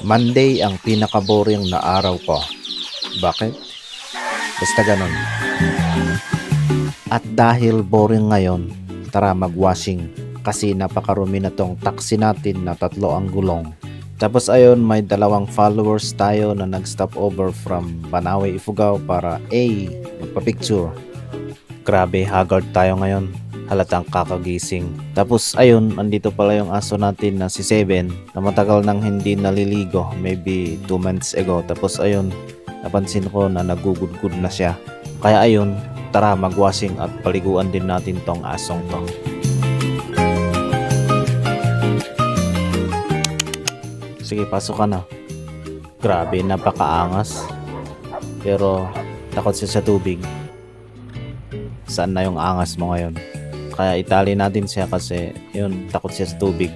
Monday ang pinaka-boring na araw ko. Bakit? Basta ganun. At dahil boring ngayon, tara mag-washing kasi napakarumi na tong taxi natin na tatlo ang gulong. Tapos ayun, may dalawang followers tayo na nag-stop over from Banawe, Ifugao para A, magpa-picture. Grabe, haggard tayo ngayon. Halatang kakagising. Tapos ayun, andito pala yung aso natin na si Seven na matagal nang hindi naliligo, maybe 2 months ago. Tapos ayun, napansin ko na nagugudgud na siya. Kaya ayun, tara magwashing at paliguan din natin tong asong to. Sige, pasok ka na. Grabe, napakaangas. Pero takot siya sa tubig. Saan na yung angas mo ngayon? Kaya itali natin siya kasi yun, takot siya sa tubig.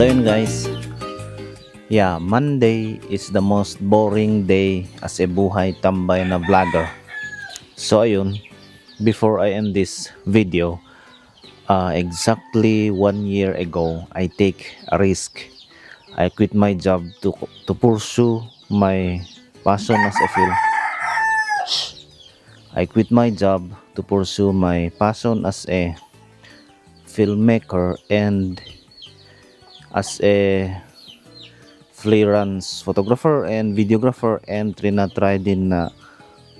So yun guys. Yeah, Monday is the most boring day as a buhay tambay na vlogger. So ayun, before I end this video, uh, exactly one year ago, I take a risk. I quit my job to to pursue my passion as a film. I quit my job to pursue my passion as a filmmaker and as a freelance photographer and videographer and trinatry din na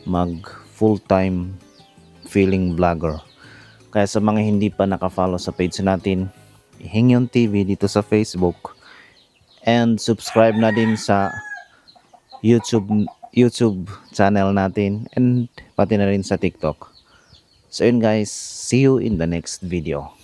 mag full-time feeling vlogger. Kaya sa mga hindi pa nakafollow sa page natin, Hingyon TV dito sa Facebook and subscribe na din sa YouTube YouTube channel natin and pati na rin sa TikTok. So yun guys, see you in the next video.